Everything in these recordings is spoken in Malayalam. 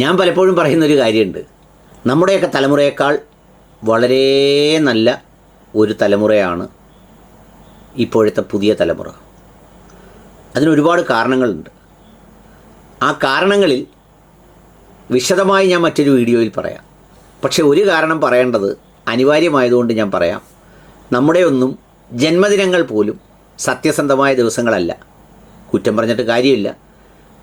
ഞാൻ പലപ്പോഴും പറയുന്നൊരു കാര്യമുണ്ട്. നമ്മുടെയൊക്കെ തലമുറയേക്കാൾ വളരെ നല്ല ഒരു തലമുറയാണ് ഇപ്പോഴത്തെ പുതിയ തലമുറ. അതിനൊരുപാട് കാരണങ്ങളുണ്ട്. ആ കാരണങ്ങളിൽ വിശദമായി ഞാൻ മറ്റൊരു വീഡിയോയിൽ പറയാം. പക്ഷേ ഒരു കാരണം പറയേണ്ടത് അനിവാര്യമായതുകൊണ്ട് ഞാൻ പറയാം. നമ്മുടെയൊന്നും ജന്മദിനങ്ങൾ പോലും സത്യസന്ധമായ ദിവസങ്ങളല്ല. കുറ്റം പറഞ്ഞിട്ട് കാര്യമില്ല.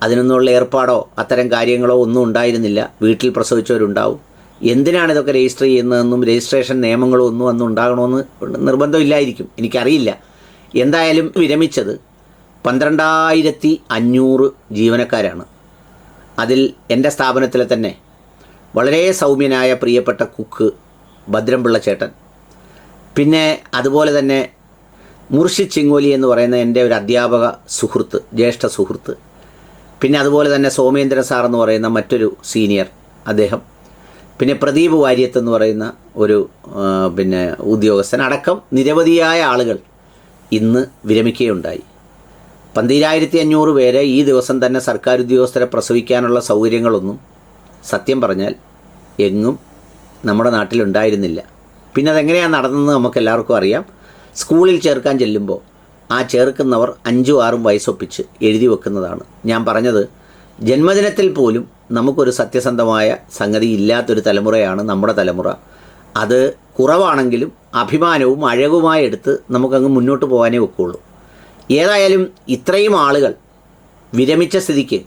അതിനൊന്നുള്ള ഏർപ്പാടോ അത്തരം കാര്യങ്ങളോ ഒന്നും ഉണ്ടായിരുന്നില്ല. വീട്ടിൽ പ്രസവിച്ചവരുണ്ടാവും. എന്തിനാണ് ഇതൊക്കെ രജിസ്റ്റർ ചെയ്യുന്നതെന്നും രജിസ്ട്രേഷൻ നിയമങ്ങളോ ഒന്നും അന്ന് ഉണ്ടാകണമെന്ന് നിർബന്ധമില്ലായിരിക്കും എനിക്കറിയില്ല. എന്തായാലും വിരമിച്ചത് പന്ത്രണ്ടായിരത്തി അഞ്ഞൂറ് ജീവനക്കാരാണ്. അതിൽ എന്റെ സ്ഥാപനത്തിലെ തന്നെ വളരെ സൗമ്യനായ പ്രിയപ്പെട്ട കുക്ക് ഭദ്രംപിള്ള ചേട്ടൻ. പിന്നെ അതുപോലെ തന്നെ മുർഷി ചിങ്ങോലി എന്ന് പറയുന്ന എന്റെ ഒരു അധ്യാപക സുഹൃത്ത് ജ്യേഷ്ഠ സുഹൃത്ത്. പിന്നെ അതുപോലെ തന്നെ സോമേന്ദ്ര സാർ എന്ന് പറയുന്ന മറ്റൊരു സീനിയർ അദ്ദേഹം. പിന്നെ പ്രദീപ് വാര്യത്ത് എന്ന് പറയുന്ന ഒരു പിന്നെ ഉദ്യോഗസ്ഥൻ അടക്കം നിരവധിയായ ആളുകൾ ഇന്ന് വിരമിക്കുകയുണ്ടായി. പന്തിരായിരത്തി അഞ്ഞൂറ് പേരെ ഈ ദിവസം തന്നെ സർക്കാർ ഉദ്യോഗസ്ഥരെ പ്രസവിക്കാനുള്ള സൗകര്യങ്ങളൊന്നും സത്യം പറഞ്ഞാൽ എങ്ങും നമ്മുടെ നാട്ടിലുണ്ടായിരുന്നില്ല. പിന്നെ അതെങ്ങനെയാണ് നടന്നതെന്ന് നമുക്കെല്ലാവർക്കും അറിയാം. സ്കൂളിൽ ചേർക്കാൻ ചെല്ലുമ്പോൾ ആ ചേർക്കുന്നവർ അഞ്ചും ആറും വയസ്സൊപ്പിച്ച് എഴുതി വെക്കുന്നതാണ്. ഞാൻ പറഞ്ഞത് ജന്മദിനത്തിൽ പോലും നമുക്കൊരു സത്യസന്ധമായ സംഗതി ഇല്ലാത്തൊരു തലമുറയാണ് നമ്മുടെ തലമുറ. അത് കുറവാണെങ്കിലും അഭിമാനവും അഴകുമായി എടുത്ത് നമുക്കങ്ങ് മുന്നോട്ട് പോകാനേ ഒക്കുള്ളൂ. ഏതായാലും ഇത്രയും ആളുകൾ വിരമിച്ച സ്ഥിതിക്ക്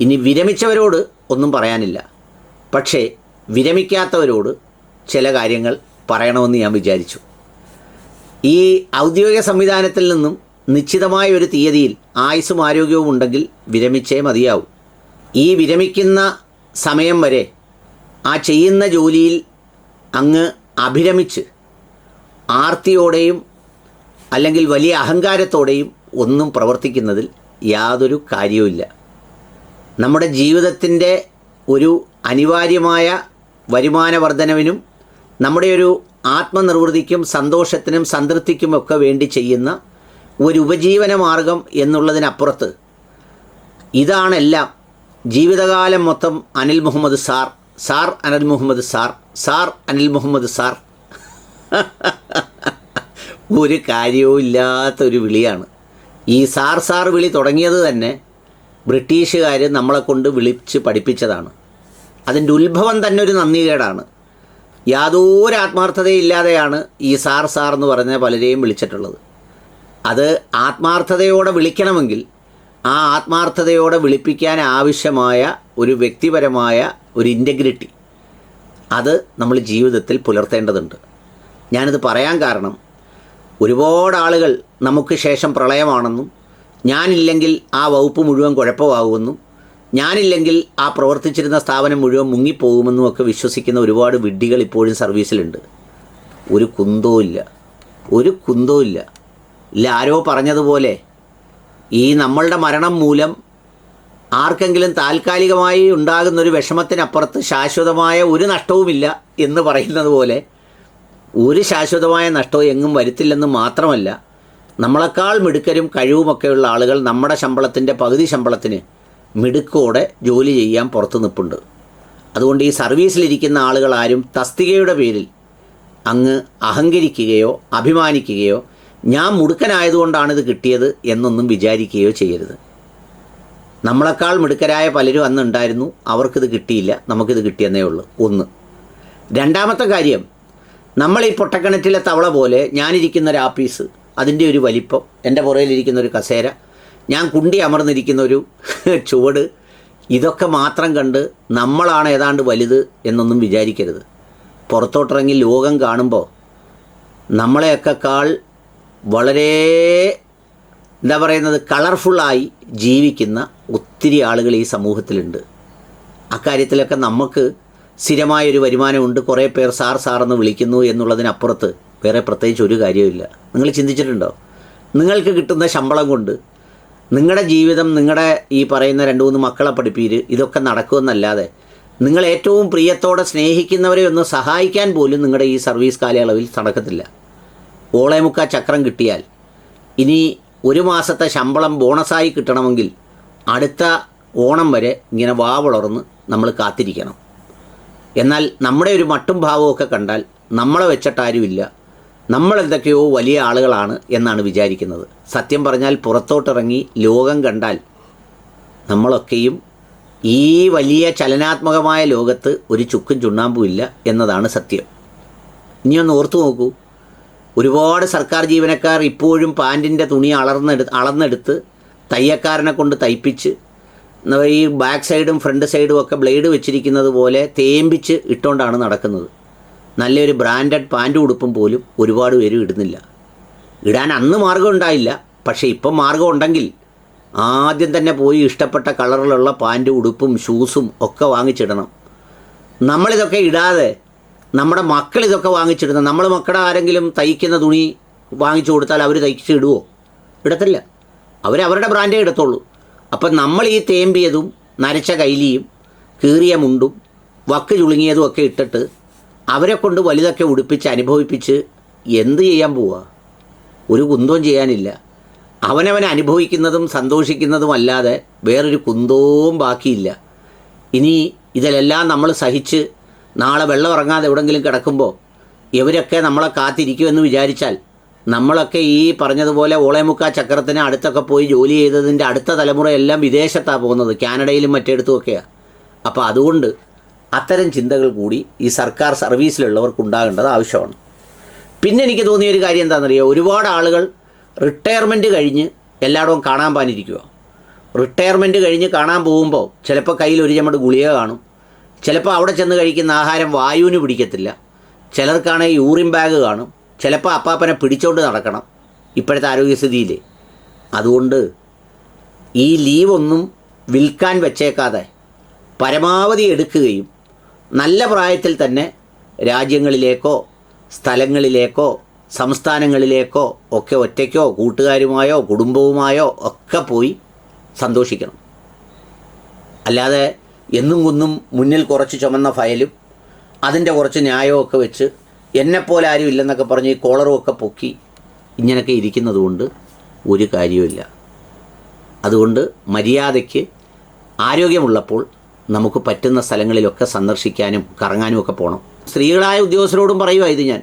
ഇനി വിരമിച്ചവരോട് ഒന്നും പറയാനില്ല. പക്ഷേ വിരമിക്കാത്തവരോട് ചില കാര്യങ്ങൾ പറയണമെന്ന് ഞാൻ വിചാരിച്ചു. ഈ ഔദ്യോഗിക സംവിധാനത്തിൽ നിന്നും നിശ്ചിതമായ ഒരു തീയതിയിൽ ആയുസ്സും ആരോഗ്യവും ഉണ്ടെങ്കിൽ വിരമിച്ചേ മതിയാവും. ഈ വിരമിക്കുന്ന സമയം വരെ ആ ചെയ്യുന്ന ജോലിയിൽ അങ്ങ് അഭിരമിച്ച് ആർത്തിയോടെയും അല്ലെങ്കിൽ വലിയ അഹങ്കാരത്തോടെയും ഒന്നും പ്രവർത്തിക്കുന്നതിൽ യാതൊരു കാര്യവുമില്ല. നമ്മുടെ ജീവിതത്തിന്റെ ഒരു അനിവാര്യമായ വരുമാന വർധനവിനും നമ്മുടെ ഒരു ആത്മനിർവൃതിക്കും സന്തോഷത്തിനും സംതൃപ്തിക്കുമൊക്കെ വേണ്ടി ചെയ്യുന്ന ഒരു ഉപജീവന മാർഗം എന്നുള്ളതിനപ്പുറത്ത് ഇതാണെല്ലാം ജീവിതകാലം മൊത്തം Anil Muhammad sir sir Anil Muhammad sir sir Anil Muhammad sir. ഒരു കാര്യവും ഇല്ലാത്ത ഒരു വിളിയാണ്. ഈ സാർ സാർ വിളി തുടങ്ങിയത് തന്നെ ബ്രിട്ടീഷുകാർ നമ്മളെ കൊണ്ട് വിളിച്ച് പഠിപ്പിച്ചതാണ്. അതിന്റെ ഉത്ഭവം തന്നെ ഒരു നന്ദികേടാണ്. യാതൊരു ആത്മാർത്ഥതയില്ലാതെയാണ് ഈ സാർ സാർ എന്ന് പറഞ്ഞ പലരെയും വിളിച്ചിട്ടുള്ളത്. അത് ആത്മാർത്ഥതയോടെ വിളിക്കണമെങ്കിൽ ആ ആത്മാർത്ഥതയോടെ വിളിപ്പിക്കാൻ ആവശ്യമായ ഒരു വ്യക്തിപരമായ ഒരു ഇന്റഗ്രിറ്റി അത് നമ്മൾ ജീവിതത്തിൽ പുലർത്തേണ്ടതുണ്ട്. ഞാനിത് പറയാൻ കാരണം ഒരുപാട് ആളുകൾ നമുക്ക് ശേഷം പ്രളയമാണെന്നും ഞാനില്ലെങ്കിൽ ആ വകുപ്പ് മുഴുവൻ കുഴപ്പമാകുമെന്നും ഞാനില്ലെങ്കിൽ ആ പ്രവർത്തിച്ചിരുന്ന സ്ഥാപനം മുഴുവൻ മുങ്ങിപ്പോകുമെന്നും ഒക്കെ വിശ്വസിക്കുന്ന ഒരുപാട് വിഡ്ഢികൾ ഇപ്പോഴും സർവീസിലുണ്ട്. ഒരു കുന്തോ ഇല്ല. ഒരു കുന്തോ ഇല്ല. ഇല്ല ആരോ പറഞ്ഞതുപോലെ ഈ നമ്മളുടെ മരണം മൂലം ആർക്കെങ്കിലും താൽക്കാലികമായി ഉണ്ടാകുന്ന ഒരു വിഷമത്തിനപ്പുറത്ത് ശാശ്വതമായ ഒരു നഷ്ടവുമില്ല എന്ന് പറയുന്നത് പോലെ ഒരു ശാശ്വതമായ നഷ്ടവും എങ്ങും വരുത്തില്ലെന്ന് മാത്രമല്ല നമ്മളെക്കാൾ മിടുക്കരും കഴിവുമൊക്കെയുള്ള ആളുകൾ നമ്മുടെ ശമ്പളത്തിന്റെ പകുതി ശമ്പളത്തിന് മിടുക്കോടെ ജോലി ചെയ്യാൻ പുറത്ത് നിൽപ്പുണ്ട് അതുകൊണ്ട് ഈ സർവീസിലിരിക്കുന്ന ആളുകൾ ആരും തസ്തികയുടെ പേരിൽ അങ്ങ് അഹങ്കരിക്കുകയോ അഭിമാനിക്കുകയോ ഞാൻ മുടുക്കനായതുകൊണ്ടാണ് ഇത് കിട്ടിയത് എന്നൊന്നും വിചാരിക്കുകയോ ചെയ്യരുത്. നമ്മളെക്കാൾ മിടുക്കരായ പലരും അന്ന് ഉണ്ടായിരുന്നു. അവർക്കിത് കിട്ടിയില്ല. നമുക്കിത് കിട്ടിയെന്നേ ഉള്ളൂ. ഒന്ന്. രണ്ടാമത്തെ കാര്യം നമ്മൾ ഈ പൊട്ടക്കിണറ്റിലെ തവള പോലെ ഞാനിരിക്കുന്ന ഒരു ആപ്പീസ് അതിന്റെ ഒരു വലിപ്പം എന്റെ പുറയിലിരിക്കുന്ന ഒരു കസേര ഞാൻ കുണ്ടി അമർന്നിരിക്കുന്ന ഒരു ചുവട് ഇതൊക്കെ മാത്രം കണ്ട് നമ്മളാണ് ഏതാണ്ട് വലുത് എന്നൊന്നും വിചാരിക്കരുത്. പുറത്തോട്ടിറങ്ങി ലോകം കാണുമ്പോൾ നമ്മളെയൊക്കെ കാൾ വളരെ എന്താ പറയുന്നത് കളർഫുള്ളായി ജീവിക്കുന്ന ഒത്തിരി ആളുകൾ ഈ സമൂഹത്തിലുണ്ട്. അക്കാര്യത്തിലൊക്കെ നമുക്ക് സ്ഥിരമായൊരു വരുമാനമുണ്ട്. കുറേ പേർ സാർ സാറെന്ന് വിളിക്കുന്നു എന്നുള്ളതിനപ്പുറത്ത് വേറെ പ്രത്യേകിച്ച് ഒരു കാര്യവുമില്ല. നിങ്ങൾ ചിന്തിച്ചിട്ടുണ്ടോ? നിങ്ങൾക്ക് കിട്ടുന്ന ശമ്പളം കൊണ്ട് നിങ്ങളുടെ ജീവിതം നിങ്ങളുടെ ഈ പറയുന്ന രണ്ട് മൂന്ന് മക്കളെ പഠിപ്പീര് ഇതൊക്കെ നടക്കുമെന്നല്ലാതെ നിങ്ങൾ ഏറ്റവും പ്രിയത്തോടെ സ്നേഹിക്കുന്നവരെ ഒന്ന് സഹായിക്കാൻ പോലും നിങ്ങളുടെ ഈ സർവീസ് കാലയളവിൽ നടക്കത്തില്ല. ഓളേമുക്ക ചക്രം കിട്ടിയാൽ. ഇനി ഒരു മാസത്തെ ശമ്പളം ബോണസായി കിട്ടണമെങ്കിൽ അടുത്ത ഓണം വരെ ഇങ്ങനെ വാ വളർന്ന് നമ്മൾ കാത്തിരിക്കണം. എന്നാൽ നമ്മുടെ ഒരു മട്ടും ഭാവമൊക്കെ കണ്ടാൽ നമ്മളെ വെച്ചിട്ടാരുമില്ല നമ്മളെന്തൊക്കെയോ വലിയ ആളുകളാണ് എന്നാണ് വിചാരിക്കുന്നത്. സത്യം പറഞ്ഞാൽ പുറത്തോട്ടിറങ്ങി ലോകം കണ്ടാൽ നമ്മളൊക്കെയും ഈ വലിയ ചലനാത്മകമായ ലോകത്ത് ഒരു ചുക്കും ചുണ്ണാമ്പും ഇല്ല എന്നതാണ് സത്യം. ഇനി ഒന്ന് ഓർത്തു നോക്കൂ. ഒരുപാട് സർക്കാർ ജീവനക്കാർ ഇപ്പോഴും പാന്റിന്റെ തുണി അളർന്നെടുത്ത് അളന്നെടുത്ത് തയ്യക്കാരനെ കൊണ്ട് തയ്പ്പിച്ച് ഈ ബാക്ക് സൈഡും ഫ്രണ്ട് സൈഡും ഒക്കെ ബ്ലേഡ് വെച്ചിരിക്കുന്നത് പോലെ തേമ്പിച്ച് ഇട്ടുകൊണ്ടാണ് നടക്കുന്നത്. നല്ലൊരു ബ്രാൻഡഡ് പാന്റ് ഉടുപ്പും പോലും ഒരുപാട് പേര് ഇടുന്നില്ല. ഇടാൻ അന്ന് മാർഗം ഉണ്ടായില്ല. പക്ഷേ ഇപ്പം മാർഗം ഉണ്ടെങ്കിൽ ആദ്യം തന്നെ പോയി ഇഷ്ടപ്പെട്ട കളറിലുള്ള പാന്റും ഉടുപ്പും ഷൂസും ഒക്കെ വാങ്ങിച്ചിടണം. നമ്മളിതൊക്കെ ഇടാതെ നമ്മുടെ മക്കൾ ഇതൊക്കെ വാങ്ങിച്ചിടുന്നത് നമ്മൾ മക്കളുടെ ആരെങ്കിലും തയ്ക്കുന്ന തുണി വാങ്ങിച്ചു കൊടുത്താൽ അവർ തയ്ച്ച് ഇടുവോ? ഇടത്തില്ല. അവർ അവരുടെ ബ്രാൻഡേ ഇടത്തുള്ളൂ. അപ്പം നമ്മൾ ഈ തേമ്പിയതും നരച്ച കൈലിയും കീറിയ മുണ്ടും വക്ക് ചുളുങ്ങിയതും ഒക്കെ ഇട്ടിട്ട് അവരെ കൊണ്ട് വലുതൊക്കെ ഉടുപ്പിച്ച് അനുഭവിപ്പിച്ച് എന്ത് ചെയ്യാൻ പോവുക ഒരു കുന്തവും ചെയ്യാനില്ല. അവനവൻ അനുഭവിക്കുന്നതും സന്തോഷിക്കുന്നതും അല്ലാതെ വേറൊരു കുന്തവും ബാക്കിയില്ല. ഇനി ഇതിലെല്ലാം നമ്മൾ സഹിച്ച് നാളെ വെള്ളം ഇറങ്ങാതെ എവിടെങ്കിലും കിടക്കുമ്പോൾ ഇവരൊക്കെ നമ്മളെ കാത്തിരിക്കുമെന്ന് വിചാരിച്ചാൽ നമ്മളൊക്കെ ഈ പറഞ്ഞതുപോലെ ഓളേമുക്ക ചക്രത്തിന് അടുത്തൊക്കെ പോയി ജോലി ചെയ്തതിന്റെ അടുത്ത തലമുറയെല്ലാം വിദേശത്താണ് പോകുന്നത്. കാനഡയിലും മറ്റെടുത്തുമൊക്കെയാണ് അപ്പോൾ അതുകൊണ്ട് അത്തരം ചിന്തകൾ കൂടി ഈ സർക്കാർ സർവീസിലുള്ളവർക്ക് ഉണ്ടാകേണ്ടത് ആവശ്യമാണ്. പിന്നെ എനിക്ക് തോന്നിയ ഒരു കാര്യം എന്താണെന്നറിയോ? ഒരുപാട് ആളുകൾ റിട്ടയർമെന്റ് കഴിഞ്ഞ് എല്ലായിടവും കാണാൻ പാനിരിക്കുക റിട്ടയർമെന്റ് കഴിഞ്ഞ് കാണാൻ പോകുമ്പോൾ ചിലപ്പോൾ കയ്യിൽ ഒരു ചമ്മട് ഗുളിക കാണും. ചിലപ്പോൾ അവിടെ ചെന്ന് കഴിക്കുന്ന ആഹാരം വായുവിന് പിടിക്കത്തില്ല. ചിലർക്കാണെങ്കിൽ യൂറിൻ ബാഗ് കാണും. ചിലപ്പോൾ അപ്പാപ്പനെ പിടിച്ചോണ്ട് നടക്കണം. ഇപ്പോഴത്തെ ആരോഗ്യസ്ഥിതിയിൽ അതുകൊണ്ട് ഈ ലീവൊന്നും വിൽക്കാൻ വെച്ചേക്കാതെ പരമാവധി എടുക്കുകയും നല്ല പ്രായത്തിൽ തന്നെ രാജ്യങ്ങളിലേക്കോ സ്ഥലങ്ങളിലേക്കോ സംസ്ഥാനങ്ങളിലേക്കോ ഒക്കെ ഒറ്റയ്ക്കോ കൂട്ടുകാരുമായോ കുടുംബവുമായോ ഒക്കെ പോയി സന്തോഷിക്കണം. അല്ലാതെ എന്നും കുന്നും മുന്നിൽ കുറച്ച് ചുമന്ന ഫയലും അതിന്റെ കുറച്ച് ന്യായമൊക്കെ വെച്ച് എന്നെപ്പോലെ ആരും ഇല്ലെന്നൊക്കെ പറഞ്ഞ് ഈ കോളറും ഒക്കെ പൊക്കി ഇങ്ങനെയൊക്കെ ഇരിക്കുന്നതുകൊണ്ട് ഒരു കാര്യവുമില്ല. അതുകൊണ്ട് മര്യാദയ്ക്ക് ആരോഗ്യമുള്ളപ്പോൾ നമുക്ക് പറ്റുന്ന സ്ഥലങ്ങളിലൊക്കെ സന്ദർശിക്കാനും കറങ്ങാനും ഒക്കെ പോകണം സ്ത്രീകളായ ഉദ്യോഗസ്ഥരോടും പറയുക ഇത് ഞാൻ.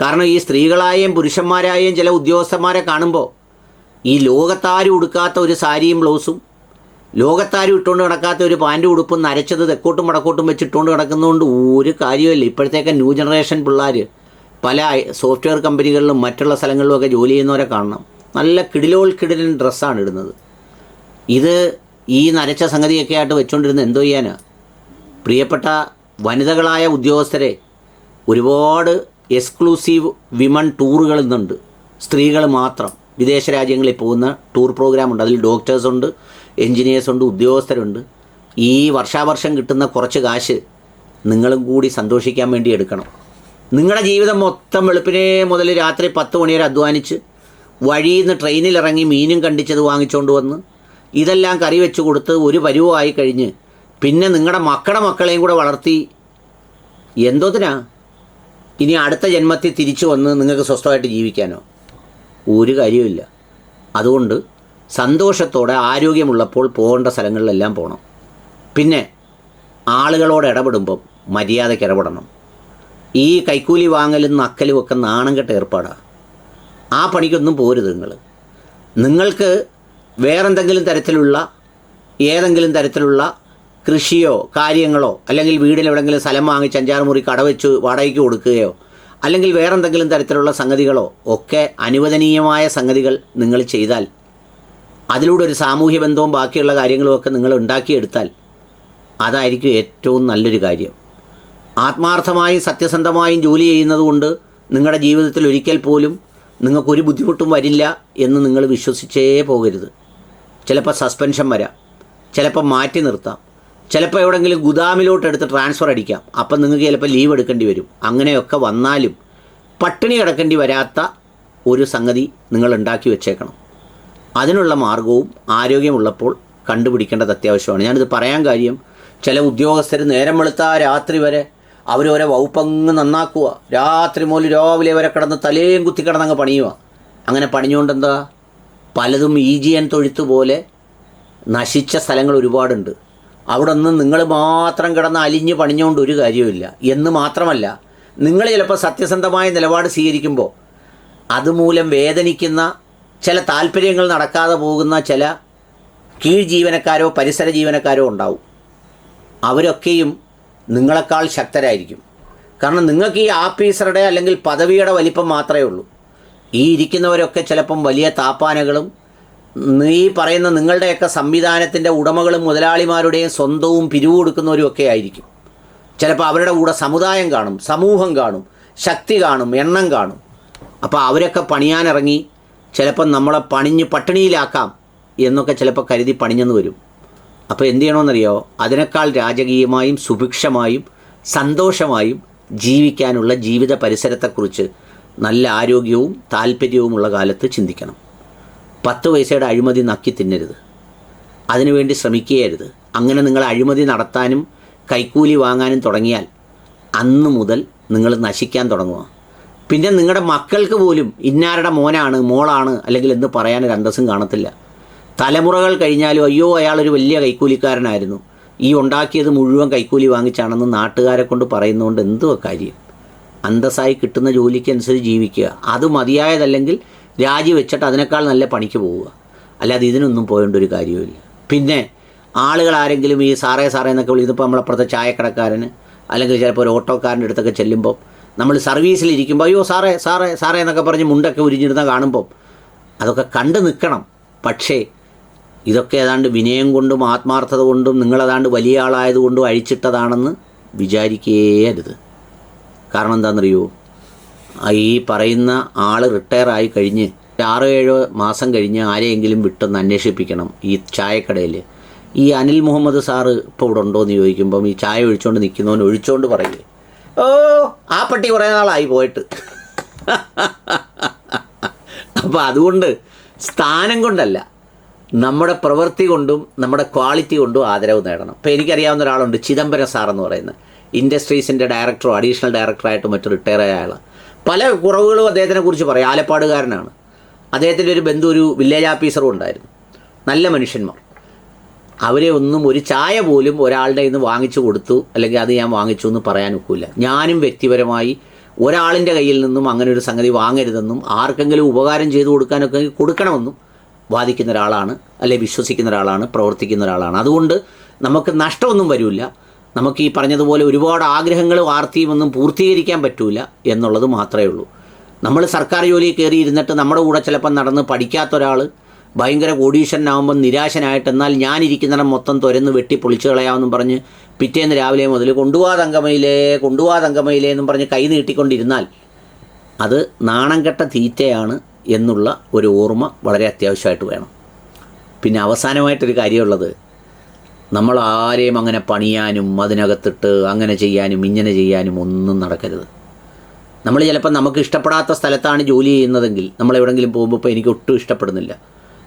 കാരണം ഈ സ്ത്രീകളായും പുരുഷന്മാരായും ചില ഉദ്യോഗസ്ഥന്മാരെ കാണുമ്പോൾ ഈ ലോകത്താരും ഉടുക്കാത്ത ഒരു സാരിയും ബ്ലൗസും ലോകത്താരും ഇട്ടുകൊണ്ട് നടക്കാത്ത ഒരു പാന്റ് ഉടുപ്പും നരച്ചത് തെക്കോട്ടും വടക്കോട്ടും വെച്ചിട്ടുകൊണ്ട് നടക്കുന്നതുകൊണ്ട് ഒരു കാര്യമില്ല ഇപ്പോഴത്തേക്ക് ന്യൂ ജനറേഷൻ പിള്ളേർ പല സോഫ്റ്റ്വെയർ കമ്പനികളിലും മറ്റുള്ള സ്ഥലങ്ങളിലുമൊക്കെ ജോലി ചെയ്യുന്നവരെ കാണണം. നല്ല കിടിലോൾ കിടിലൻ ഡ്രസ്സാണ് ഇടുന്നത്. ഇത് ഈ നരച്ച സംഗതിയൊക്കെ ആയിട്ട് വെച്ചുകൊണ്ടിരുന്ന എന്തോ ചെയ്യാനാ? പ്രിയപ്പെട്ട വനിതകളായ ഉദ്യോഗസ്ഥരെ ഒരുപാട് എക്സ്ക്ലൂസീവ് വിമൺ ടൂറുകൾ ഇന്നുണ്ട്. സ്ത്രീകൾ മാത്രം. വിദേശ രാജ്യങ്ങളിൽ പോകുന്ന ടൂർ പ്രോഗ്രാം ഉണ്ട്. അതിൽ ഡോക്ടേഴ്സ് ഉണ്ട് എൻജിനീയേഴ്സ് ഉണ്ട് ഉദ്യോഗസ്ഥരുണ്ട്. ഈ വർഷാവർഷം കിട്ടുന്ന കുറച്ച് കാശ് നിങ്ങളും കൂടി സന്തോഷിക്കാൻ വേണ്ടി എടുക്കണം. നിങ്ങളുടെ ജീവിതം മൊത്തം വെളുപ്പിനെ മുതൽ രാത്രി പത്ത് മണി വരെ അധ്വാനിച്ച് വഴിയിൽ നിന്ന് ട്രെയിനിലിറങ്ങി മീനും കണ്ടിച്ചത് വാങ്ങിച്ചുകൊണ്ട് വന്ന് ഇതെല്ലാം കറി വെച്ച് കൊടുത്ത് ഒരു പരുവമായി കഴിഞ്ഞ് പിന്നെ നിങ്ങളുടെ മക്കളുടെ മക്കളെയും കൂടെ വളർത്തി എന്തോത്തിനാ ഇനി അടുത്ത ജന്മത്തിൽ തിരിച്ചു വന്ന് നിങ്ങൾക്ക് സ്വസ്ഥമായിട്ട് ജീവിക്കാനോ? ഒരു കാര്യമില്ല അതുകൊണ്ട് സന്തോഷത്തോടെ ആരോഗ്യമുള്ളപ്പോൾ പോകേണ്ട സ്ഥലങ്ങളിലെല്ലാം പോകണം പിന്നെ ആളുകളോട് ഇടപെടുമ്പം മര്യാദയ്ക്ക് ഇടപെടണം. ഈ കൈക്കൂലി വാങ്ങലും നക്കലും ഒക്കെ നാണം കെട്ട ഏർപ്പാടാണ് ആ പണിക്കൊന്നും പോരുത് നിങ്ങൾ നിങ്ങൾക്ക് വേറെന്തെങ്കിലും തരത്തിലുള്ള ഏതെങ്കിലും തരത്തിലുള്ള കൃഷിയോ കാര്യങ്ങളോ അല്ലെങ്കിൽ വീടിൽ എവിടെയെങ്കിലും സ്ഥലം വാങ്ങിച്ച് അഞ്ചാറ് മുറി കട വെച്ച് വാടകയ്ക്ക് കൊടുക്കുകയോ അല്ലെങ്കിൽ വേറെന്തെങ്കിലും തരത്തിലുള്ള സംഗതികളോ ഒക്കെ അനുവദനീയമായ സംഗതികൾ നിങ്ങൾ ചെയ്താൽ അതിലൂടെ ഒരു സാമൂഹ്യ ബന്ധവും ബാക്കിയുള്ള കാര്യങ്ങളും ഒക്കെ നിങ്ങൾ ഉണ്ടാക്കിയെടുത്താൽ അതായിരിക്കും ഏറ്റവും നല്ലൊരു കാര്യം. ആത്മാർത്ഥമായും സത്യസന്ധമായും ജോലി ചെയ്യുന്നതുകൊണ്ട് നിങ്ങളുടെ ജീവിതത്തിൽ ഒരിക്കൽ പോലും നിങ്ങൾക്കൊരു ബുദ്ധിമുട്ടും വരില്ല എന്ന് നിങ്ങൾ വിശ്വസിച്ചേ പോകരുത്. ചിലപ്പോൾ സസ്പെൻഷൻ വരാം. ചിലപ്പോൾ മാറ്റി നിർത്താം. ചിലപ്പോൾ എവിടെയെങ്കിലും ഗുദാമിലോട്ട് എടുത്ത് ട്രാൻസ്ഫർ അടിക്കാം. അപ്പം നിങ്ങൾക്ക് ചിലപ്പോൾ ലീവ് എടുക്കേണ്ടി വരും. അങ്ങനെയൊക്കെ വന്നാലും പട്ടിണി കിടക്കേണ്ടി വരാത്ത ഒരു സംഗതി നിങ്ങൾ ഉണ്ടാക്കി വെച്ചേക്കണം. അതിനുള്ള മാർഗവും ആരോഗ്യമുള്ളപ്പോൾ കണ്ടുപിടിക്കേണ്ടത് അത്യാവശ്യമാണ്. ഞാനിത് പറയാൻ കാര്യം ചില ഉദ്യോഗസ്ഥർ നേരം വെളുത്താ രാത്രി വരെ അവരോരെ വകുപ്പങ്ങ് നന്നാക്കുക രാത്രി മുതൽ രാവിലെ വരെ കിടന്ന് തലയും കുത്തി കിടന്നങ്ങ് പണിയുക അങ്ങനെ പണിഞ്ഞുകൊണ്ട് എന്താ? പലതും ഈജിയൻ തൊഴുത്ത് പോലെ നശിച്ച സ്ഥലങ്ങൾ ഒരുപാടുണ്ട്. അവിടെ ഒന്ന് നിങ്ങൾ മാത്രം കിടന്ന് അലിഞ്ഞ് പണിഞ്ഞുകൊണ്ട് ഒരു കാര്യവുമില്ല. എന്ന് മാത്രമല്ല നിങ്ങൾ ചിലപ്പോൾ സത്യസന്ധമായ നിലപാട് സ്വീകരിക്കുമ്പോൾ അതുമൂലം വേദനിക്കുന്ന ചില താല്പര്യങ്ങൾ നടക്കാതെ പോകുന്ന ചില കീഴ് ജീവനക്കാരോ പരിസര ജീവനക്കാരോ ഉണ്ടാവും. അവരൊക്കെയും നിങ്ങളെക്കാൾ ശക്തരായിരിക്കും. കാരണം നിങ്ങൾക്ക് ഈ ആഫീസറുടെ അല്ലെങ്കിൽ പദവിയുടെ വലിപ്പം മാത്രമേ ഉള്ളൂ. ഈ ഇരിക്കുന്നവരൊക്കെ ചിലപ്പം വലിയ താപ്പാനകളും നീ പറയുന്ന നിങ്ങളുടെയൊക്കെ സംവിധാനത്തിന്റെ ഉടമകളും മുതലാളിമാരുടെയും സ്വന്തവും പിരിവ് കൊടുക്കുന്നവരും ഒക്കെ ആയിരിക്കും. ചിലപ്പോൾ അവരുടെ കൂടെ സമുദായം കാണും സമൂഹം കാണും ശക്തി കാണും എണ്ണം കാണും. അപ്പോൾ അവരൊക്കെ പണിയാനിറങ്ങി ചിലപ്പം നമ്മളെ പണിഞ്ഞ് പട്ടിണിയിലാക്കാം എന്നൊക്കെ ചിലപ്പോൾ കരുതി പണിഞ്ഞെന്ന് വരും. അപ്പോൾ എന്ത് ചെയ്യണമെന്നറിയോ? അതിനേക്കാൾ രാജകീയമായും സുഭിക്ഷമായും സന്തോഷമായും ജീവിക്കാനുള്ള ജീവിത പരിസരത്തെക്കുറിച്ച് നല്ല ആരോഗ്യവും താല്പര്യവുമുള്ള കാലത്ത് ചിന്തിക്കണം. പത്ത് പൈസയുടെ അഴിമതി നക്കി തിന്നരുത്. അതിനുവേണ്ടി ശ്രമിക്കുകയരുത്. അങ്ങനെ നിങ്ങൾ അഴിമതി നടത്താനും കൈക്കൂലി വാങ്ങാനും തുടങ്ങിയാൽ അന്ന് മുതൽ നിങ്ങൾ നശിക്കാൻ തുടങ്ങുക. പിന്നെ നിങ്ങളുടെ മക്കൾക്ക് പോലും ഇന്നാരുടെ മോനാണ് മോളാണ് അല്ലെങ്കിൽ എന്ന് പറയാനൊരു അന്തസ്സും കാണത്തില്ല. തലമുറകൾ കഴിഞ്ഞാലും അയ്യോ അയാളൊരു വലിയ കൈക്കൂലിക്കാരനായിരുന്നു. ഈ ഉണ്ടാക്കിയത് മുഴുവൻ കൈക്കൂലി വാങ്ങിച്ചാണെന്ന് നാട്ടുകാരെ കൊണ്ട് പറയുന്നതുകൊണ്ട് എന്തുവാ കാര്യം? അന്തസ്സായി കിട്ടുന്ന ജോലിക്ക് അനുസരിച്ച് ജീവിക്കുക. അത് മതിയായതല്ലെങ്കിൽ രാജിവെച്ചിട്ട് അതിനേക്കാൾ നല്ല പണിക്ക് പോവുക. അല്ലാതെ ഇതിനൊന്നും പോകേണ്ട ഒരു കാര്യമില്ല പിന്നെ ആളുകൾ ആരെങ്കിലും ഈ സാറേ സാറേ എന്നൊക്കെ വിളിക്കുന്നപ്പോൾ നമ്മളപ്പുറത്തെ ചായക്കടക്കാരന് അല്ലെങ്കിൽ ചിലപ്പോൾ ഒരു ഓട്ടോക്കാരന്റെ അടുത്തൊക്കെ ചെല്ലുമ്പോൾ നമ്മൾ സർവീസിലിരിക്കുമ്പോൾ അയ്യോ സാറേ സാറേ സാറേ എന്നൊക്കെ പറഞ്ഞ് മുണ്ടൊക്കെ ഉരിഞ്ഞിരുന്ന കാണുമ്പോൾ അതൊക്കെ കണ്ടു നിൽക്കണം. പക്ഷേ ഇതൊക്കെ ഏതാണ്ട് വിനയം കൊണ്ടും ആത്മാർത്ഥത കൊണ്ടും നിങ്ങളേതാണ്ട് വലിയ ആളായതുകൊണ്ടും അഴിച്ചിട്ടതാണെന്ന് വിചാരിക്കേയരുത് കാരണം എന്താണെന്നറിയോ? ഈ പറയുന്ന ആൾ റിട്ടയർ ആയി കഴിഞ്ഞ് ആറോ ഏഴോ മാസം കഴിഞ്ഞ് ആരെയെങ്കിലും വിട്ടൊന്ന് അന്വേഷിപ്പിക്കണം ഈ ചായക്കടയിൽ ഈ അനിൽ മുഹമ്മദ് സാറ് ഇപ്പോൾ ഇവിടെ ഉണ്ടോ എന്ന് ചോദിക്കുമ്പം ഈ ചായ ഒഴിച്ചുകൊണ്ട് നിൽക്കുന്നവൻ ഒഴിച്ചുകൊണ്ട് പറയില്ലേ? ഓ ആ പട്ടി കുറേ നാളായി പോയിട്ട്. അപ്പോൾ അതുകൊണ്ട് സ്ഥാനം കൊണ്ടല്ല നമ്മുടെ പ്രവൃത്തി കൊണ്ടും നമ്മുടെ ക്വാളിറ്റി കൊണ്ടും ആദരവ് നേടണം. ഇപ്പോൾ എനിക്കറിയാവുന്ന ഒരാളുണ്ട് ചിദംബരം സാർ എന്ന് പറയുന്നത്. ഇൻഡസ്ട്രീസിന്റെ ഡയറക്ടറോ അഡീഷണൽ ഡയറക്ടറായിട്ട് മറ്റു റിട്ടയർ ആയ ആൾ പല കുറവുകളും അദ്ദേഹത്തിനെ കുറിച്ച് പറയും. ആലപ്പാടുകാരനാണ്. അദ്ദേഹത്തിന്റെ ഒരു ബന്ധു ഒരു വില്ലേജ് ഓഫീസറും ഉണ്ടായിരുന്നു. നല്ല മനുഷ്യന്മാർ. അവരെ ഒന്നും ഒരു ചായ പോലും ഒരാളുടെ ഇന്ന് വാങ്ങിച്ചു കൊടുത്തു അല്ലെങ്കിൽ അത് ഞാൻ വാങ്ങിച്ചു എന്ന് പറയാൻ ഒക്കില്ല. ഞാനും വ്യക്തിപരമായി ഒരാളിന്റെ കയ്യിൽ നിന്നും അങ്ങനെ ഒരു സംഗതി വാങ്ങരുതെന്നും ആർക്കെങ്കിലും ഉപകാരം ചെയ്തു കൊടുക്കാനൊക്കെ കൊടുക്കണമെന്നും വാദിക്കുന്ന ഒരാളാണ് അല്ലെ വിശ്വസിക്കുന്ന ഒരാളാണ് പ്രവർത്തിക്കുന്ന ഒരാളാണ്. അതുകൊണ്ട് നമുക്ക് നഷ്ടമൊന്നും വരില്ല. നമുക്ക് ഈ പറഞ്ഞതുപോലെ ഒരുപാട് ആഗ്രഹങ്ങളും ആർത്തിയും ഒന്നും പൂർത്തീകരിക്കാൻ പറ്റൂല എന്നുള്ളത് മാത്രമേ ഉള്ളൂ. നമ്മൾ സർക്കാർ ജോലിയിൽ കയറി ഇരുന്നിട്ട് നമ്മുടെ കൂടെ ചിലപ്പം നടന്ന് പഠിക്കാത്ത ഒരാൾ ഭയങ്കര കോടീശ്വരനാകുമ്പം നിരാശനായിട്ട് എന്നാൽ ഞാനിരിക്കുന്നിടം മൊത്തം തുരന്ന് വെട്ടി പൊളിച്ചു കളയാമെന്നും പറഞ്ഞ് പിറ്റേന്ന് രാവിലെ മുതൽ കൊണ്ടുപോവാ തങ്കമയിലേ കൊണ്ടുപോവാ തങ്കമയിലേ എന്നും പറഞ്ഞ് കൈ നീട്ടിക്കൊണ്ടിരുന്നാൽ അത് നാണം കെട്ട തീറ്റയാണ് എന്നുള്ള ഒരു ഓർമ്മ വളരെ അത്യാവശ്യമായിട്ട് വേണം. പിന്നെ അവസാനമായിട്ടൊരു കാര്യമുള്ളത് നമ്മൾ ആരെയും അങ്ങനെ പണിയാനും അതിനകത്തിട്ട് അങ്ങനെ ചെയ്യാനും ഇങ്ങനെ ചെയ്യാനും ഒന്നും നടക്കരുത്. നമ്മൾ ചിലപ്പോൾ നമുക്ക് ഇഷ്ടപ്പെടാത്ത സ്ഥലത്താണ് ജോലി ചെയ്യുന്നതെങ്കിൽ നമ്മൾ എവിടെയെങ്കിലും പോകുമ്പോൾ ഇപ്പോൾ എനിക്ക് ഒട്ടും ഇഷ്ടപ്പെടുന്നില്ല.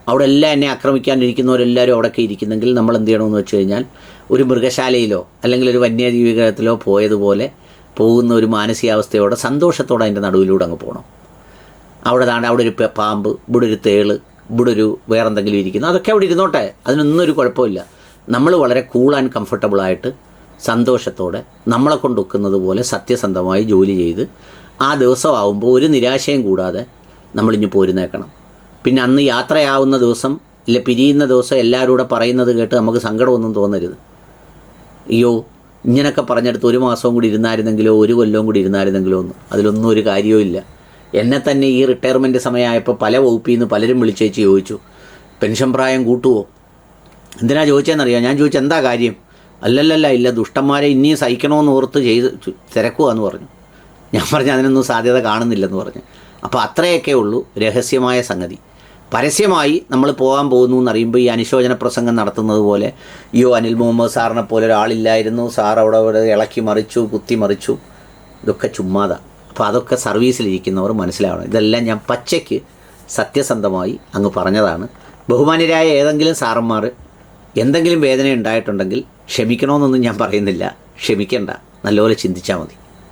അവിടെ എല്ലാം എന്നെ ആക്രമിക്കാനിരിക്കുന്നവരെല്ലാവരും അവിടെയൊക്കെ ഇരിക്കുന്നെങ്കിൽ നമ്മൾ എന്ത് ചെയ്യണമെന്ന് വെച്ച് കഴിഞ്ഞാൽ ഒരു മൃഗശാലയിലോ അല്ലെങ്കിൽ ഒരു വന്യജീവികളത്തിലോ പോയതുപോലെ പോകുന്ന ഒരു മാനസികാവസ്ഥയോടെ സന്തോഷത്തോടെ അതിന്റെ നടുവിലൂടെ അങ്ങ് പോകണം. അവിടെ താണ്ട് അവിടെ ഒരു പാമ്പ് ഇവിടെ ഒരു തേൾ ഇവിടെ ഒരു വേറെന്തെങ്കിലും ഇരിക്കുന്നു. അതൊക്കെ അവിടെ ഇരുന്നോട്ടെ. അതിനൊന്നും ഒരു കുഴപ്പമില്ല. നമ്മൾ വളരെ കൂൾ ആൻഡ് കംഫർട്ടബിളായിട്ട് സന്തോഷത്തോടെ നമ്മളെ കൊണ്ടൊക്കുന്നത് പോലെ സത്യസന്ധമായി ജോലി ചെയ്ത് ആ ദിവസമാവുമ്പോൾ ഒരു നിരാശയും കൂടാതെ നമ്മളിഞ്ഞ് പോരുന്നേക്കണം. പിന്നെ അന്ന് യാത്രയാവുന്ന ദിവസം ഇല്ല പിരിയുന്ന ദിവസം എല്ലാവരും കൂടെ പറയുന്നത് കേട്ട് നമുക്ക് സങ്കടമൊന്നും തോന്നരുത്. അയ്യോ ഇങ്ങനൊക്കെ പറഞ്ഞെടുത്ത് ഒരു മാസവും കൂടി ഇരുന്നായിരുന്നെങ്കിലോ ഒരു കൊല്ലവും കൂടി ഇരുന്നായിരുന്നെങ്കിലോ ഒന്നും അതിലൊന്നും ഒരു കാര്യവും ഇല്ല. എന്നെ തന്നെ ഈ റിട്ടയർമെന്റ് സമയമായപ്പോൾ പല വകുപ്പിൽ നിന്ന് പലരും വിളിച്ചേച്ച് ചോദിച്ചു പെൻഷൻ പ്രായം കൂട്ടുവോ? എന്തിനാ ചോദിച്ചതെന്നറിയാം? ഞാൻ ചോദിച്ചു എന്താ കാര്യം? അല്ലല്ലല്ല ഇല്ല ദുഷ്ടന്മാരെ ഇനിയും സഹിക്കണമെന്ന് ഓർത്ത് ചെയ്ത് തിരക്കുക എന്ന് പറഞ്ഞു. ഞാൻ പറഞ്ഞു അതിനൊന്നും സാധ്യത കാണുന്നില്ലെന്ന് പറഞ്ഞു. അപ്പോൾ അത്രയൊക്കെ ഉള്ളൂ രഹസ്യമായ സംഗതി. പരസ്യമായി നമ്മൾ പോകാൻ പോകുന്നു എന്നറിയുമ്പോൾ ഈ അനുശോചന പ്രസംഗം നടത്തുന്നത് പോലെ അയ്യോ അനിൽ മുഹമ്മദ് സാറിനെ പോലെ ഒരാളില്ലായിരുന്നു. സാർ അവിടെ അവിടെ ഇളക്കി മറിച്ചു കുത്തി മറിച്ചു. ഇതൊക്കെ ചുമ്മാത. അപ്പോൾ അതൊക്കെ സർവീസിലിരിക്കുന്നവർ മനസ്സിലാവണം. ഇതെല്ലാം ഞാൻ പച്ചയ്ക്ക് സത്യസന്ധമായി അങ്ങ് പറഞ്ഞതാണ്. ബഹുമാന്യരായ ഏതെങ്കിലും സാറന്മാർ എന്തെങ്കിലും വേദന ഉണ്ടായിട്ടുണ്ടെങ്കിൽ ക്ഷമിക്കണമെന്നൊന്നും ഞാൻ പറയുന്നില്ല. ക്ഷമിക്കണ്ട. നല്ലപോലെ ചിന്തിച്ചാൽ മതി.